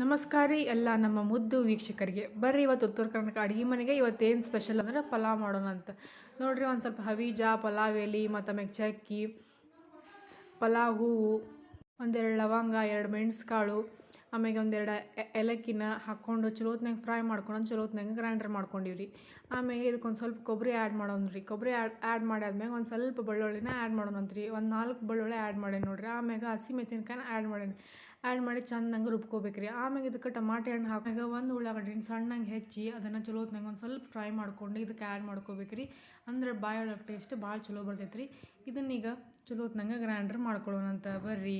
ನಮಸ್ಕಾರ ರೀ ಎಲ್ಲ ನಮ್ಮ ಮುದ್ದು ವೀಕ್ಷಕರಿಗೆ. ಬರ್ರಿ ಇವತ್ತು ಉತ್ತರ ಕರ್ನಾಟಕ ಅಡುಗೆ ಮನೆಗೆ ಇವತ್ತೇನು ಸ್ಪೆಷಲ್ ಅಂದ್ರೆ ಪಲಾವ್ ಮಾಡೋಣ ಅಂತ. ನೋಡಿರಿ ಒಂದು ಸ್ವಲ್ಪ ಹವೀಜ, ಪಲಾವ್ ಎಲೆ, ಮತ್ತು ಆಮೇಲೆ ಚಕ್ಕಿ, ಪಲಾವ್ ಹೂವು, ಒಂದೆರಡು ಲವಂಗ, ಎರಡು ಮೆಣಸ್ಕಾಳು. ಆಮೇಲೆ ಒಂದೆರಡು ಏಲಕ್ಕಿನ ಹಾಕ್ಕೊಂಡು ಚಲೋತ್ನಾಗ ಫ್ರೈ ಮಾಡ್ಕೊಂಡು ಚಲೋತ್ನಾಗ ಗ್ರೈಂಡರ್ ಮಾಡ್ಕೊಂಡಿವ್ರಿ. ಆಮೇಲೆ ಇದಕ್ಕೊಂದು ಸ್ವಲ್ಪ ಕೊಬ್ಬರಿ ಆ್ಯಡ್ ಮಾಡೋಣ ರೀ ಕೊಬ್ಬರಿ ಆ್ಯಡ್ ಆ್ಯಡ್ ಮಾಡಾದ್ಮೇಲೆ ಒಂದು ಸ್ವಲ್ಪ ಬೆಳ್ಳುಳ್ಳಿನ ಆ್ಯಡ್ ಮಾಡೋಣಂತ್ರಿ. ಒಂದು ನಾಲ್ಕು ಬೆಳ್ಳುಳ್ಳಿ ಆ್ಯಡ್ ಮಾಡೇನಿ ನೋಡ್ರಿ. ಆಮ್ಯಾಗ ಹಸಿ ಮೆಣಸಿನ್ಕಾಯಿನ ಆ್ಯಡ್ ಮಾಡೇನಿ. ಆ್ಯಡ್ ಮಾಡಿ ಚೆಂದಂಗೆ ರುಬ್ಕೋಬೇಕ್ರಿ. ಆಮ್ಯಾಗ ಇದಕ್ಕೆ ಟಮಾಟೆ ಹಣ್ಣು ಹಾಕಾಗ ಒಂದು ಉಳ್ಳಾಗಡ್ಡಿನ ಸಣ್ಣಂಗೆ ಹೆಚ್ಚಿ ಅದನ್ನು ಚಲೋತ್ನಾಗ ಒಂದು ಸ್ವಲ್ಪ ಫ್ರೈ ಮಾಡ್ಕೊಂಡು ಇದಕ್ಕೆ ಆ್ಯಡ್ ಮಾಡ್ಕೋಬೇಕ್ರಿ. ಅಂದ್ರೆ ಬಾಯಿ ಒಳಗೆ ಟೇಸ್ಟ್ ಭಾಳ ಚಲೋ ಬರ್ತೈತೆ ರೀ ಇದನ್ನೀಗ ಚಲೋತ್ನಾಗ ಗ್ರೈಂಡರ್ ಮಾಡ್ಕೊಳ್ಳೋಣಂತ ಬರ್ರಿ.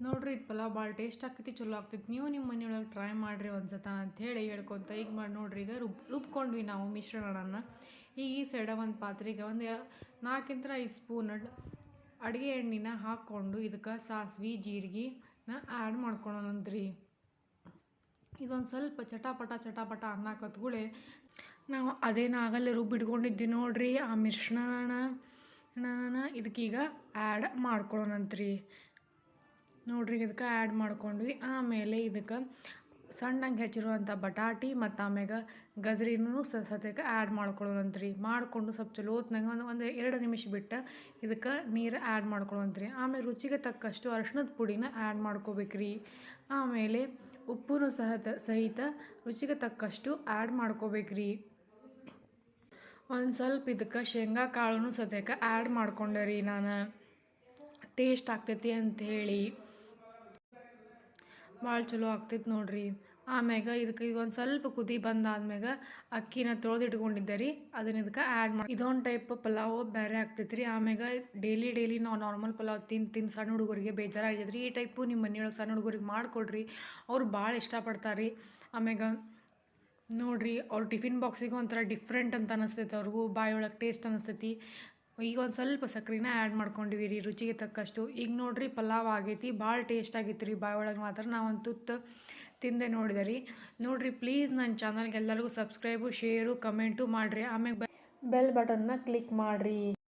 ನೋಡ್ರಿ ಇದು ಪಲಾವ್ ಭಾಳ ಟೇಸ್ಟ್ ಆಗ್ತೈತಿ ಚಲೋ ಆಗ್ತೈತಿ. ನೀವು ನಿಮ್ಮ ಮನೆಯೊಳಗೆ ಟ್ರೈ ಮಾಡಿರಿ ಅಂತ ಅಂಥೇಳಿ ಹೇಳ್ಕೊತ ಈಗ ಮಾಡಿ ನೋಡ್ರಿ ಈಗ ರುಬ್, ರುಬ್ಕೊಂಡ್ವಿ ನಾವು ಮಿಶ್ರಣನ ಈಗ ಈ ಸೈಡ ಒಂದು ಪಾತ್ರೆಗೆ ಒಂದು ನಾಲ್ಕಿಂತ ಐದು ಸ್ಪೂನ್ ಅಡುಗೆ ಎಣ್ಣೆನ ಹಾಕ್ಕೊಂಡು ಇದಕ್ಕೆ ಸಾಸ್ವೆ ಜೀರಿಗೆನ ಆ್ಯಡ್ ಮಾಡ್ಕೊಳೋಣಂತ್ರಿ ಇದೊಂದು ಸ್ವಲ್ಪ ಚಟಾಪಟ ಚಟಾಪಟ ಅನ್ನಕತ್ಗುಳೆ ನಾವು ಅದೇನು ಆಗಲ್ಲೇ ರುಬ್ಬಿಟ್ಕೊಂಡಿದ್ವಿ ನೋಡ್ರಿ ಆ ಮಿಶ್ರಣನ ಇದಕ್ಕೀಗ ಆ್ಯಡ್ ಮಾಡ್ಕೊಳ್ಳೋಣಂತ್ರಿ ನೋಡ್ರಿ ಇದಕ್ಕೆ ಆ್ಯಡ್ ಮಾಡ್ಕೊಂಡ್ವಿ. ಆಮೇಲೆ ಇದಕ್ಕೆ ಸಣ್ಣಗೆ ಹೆಚ್ಚಿರುವಂಥ ಬಟಾಟಿ ಮತ್ತು ಆಮ್ಯಾಗ ಗಜ್ರಿನೂ ಸದ್ಯಕ್ಕೆ ಆ್ಯಡ್ ಮಾಡ್ಕೊಳ್ಳೋಣಂತ್ರಿ. ಮಾಡಿಕೊಂಡು ಸ್ವಲ್ಪ ಚಲೋತ್ನಾಗ ಒಂದು ಒಂದು ಎರಡು ನಿಮಿಷ ಬಿಟ್ಟು ಇದಕ್ಕೆ ನೀರು ಆ್ಯಡ್ ಮಾಡ್ಕೊಳ್ಳೋಂತ್ರಿ ಆಮೇಲೆ ರುಚಿಗೆ ತಕ್ಕಷ್ಟು ಅರ್ಶಿಣದ ಪುಡಿನ ಆ್ಯಡ್ ಮಾಡ್ಕೋಬೇಕ್ರಿ. ಆಮೇಲೆ ಉಪ್ಪು ಸಹ ಸಹಿತ ರುಚಿಗೆ ತಕ್ಕಷ್ಟು ಆ್ಯಡ್ ಮಾಡ್ಕೋಬೇಕ್ರಿ. ಒಂದು ಸ್ವಲ್ಪ ಇದಕ್ಕೆ ಶೇಂಗಾ ಕಾಳನ್ನು ಸದ್ಯಕ್ಕೆ ಆ್ಯಡ್ ಮಾಡ್ಕೊಂಡೆ ರೀ ನಾನು. ಟೇಸ್ಟ್ ಆಗ್ತೈತಿ ಅಂಥೇಳಿ ಭಾಳ ಚಲೋ ಆಗ್ತೈತೆ ನೋಡ್ರಿ. ಆಮ್ಯಾಗ ಇದಕ್ಕೆ ಈಗ ಒಂದು ಸ್ವಲ್ಪ ಕುದಿ ಬಂದಾದ್ಮ್ಯಾಗ ಅಕ್ಕಿನ ತೊಳೆದಿಟ್ಕೊಂಡಿದ್ದೆ ರೀ. ಅದನ್ನ ಇದಕ್ಕೆ ಆ್ಯಡ್ ಮಾಡಿ, ಇದೊಂದು ಟೈಪ್ ಪಲಾವ್ ಬೇರೆ ಆಗ್ತೈತೆ ರೀ ಆಮ್ಯಾಗ ಡೈಲಿ ಡೈಲಿ ನಾವು ನಾರ್ಮಲ್ ಪಲಾವ್ ತಿಂದು ತಿಂದು ಸಣ್ಣ ಹುಡುಗರಿಗೆ ಬೇಜಾರಾಗ್ಯದ ರೀ ಈ ಟೈಪು ನಿಮ್ಮ ಮನೆಯೊಳಗೆ ಸಣ್ಣ ಹುಡುಗರಿಗೆ ಮಾಡಿಕೊಡ್ರಿ. ಅವ್ರು ಭಾಳ ಇಷ್ಟಪಡ್ತಾರೆ. ರೀ ಆಮ್ಯಾಗ ನೋಡ್ರಿ ಅವ್ರ ಟಿಫಿನ್ ಬಾಕ್ಸಿಗೆ ಒಂಥರ ಡಿಫ್ರೆಂಟ್ ಅಂತ ಅನಿಸ್ತೈತೆ ಅವ್ರಿಗೂ. ಬಾಯೊಳಗೆ ಟೇಸ್ಟ್ ಅನಿಸ್ತೈತಿ. ಈಗ ಒಂದು ಸ್ವಲ್ಪ ಸಕ್ಕರೆನ ಆ್ಯಡ್ ಮಾಡ್ಕೊಂಡಿವಿ ರೀ ರುಚಿಗೆ ತಕ್ಕಷ್ಟು. ಈಗ ನೋಡ್ರಿ, ಪಲಾವ್ ಆಗೈತಿ ಭಾಳ ಟೇಸ್ಟ್ ಆಗಿತ್ತು ರೀ ಬಾಯೊಳಗೆ ಮಾತ್ರ ನಾವು ಒಂದು ತುತ್ತು ತಿಂದೆ ನೋಡಿದೆ ರೀ. ನೋಡ್ರಿ ಪ್ಲೀಸ್ ನನ್ನ ಚಾನಲ್ಗೆ ಎಲ್ಲರಿಗೂ ಸಬ್ಸ್ಕ್ರೈಬು ಶೇರು ಕಮೆಂಟು ಮಾಡಿರಿ. ಆಮೇಲೆ ಬೆಲ್ ಬಟನ್ನ ಕ್ಲಿಕ್ ಮಾಡಿರಿ.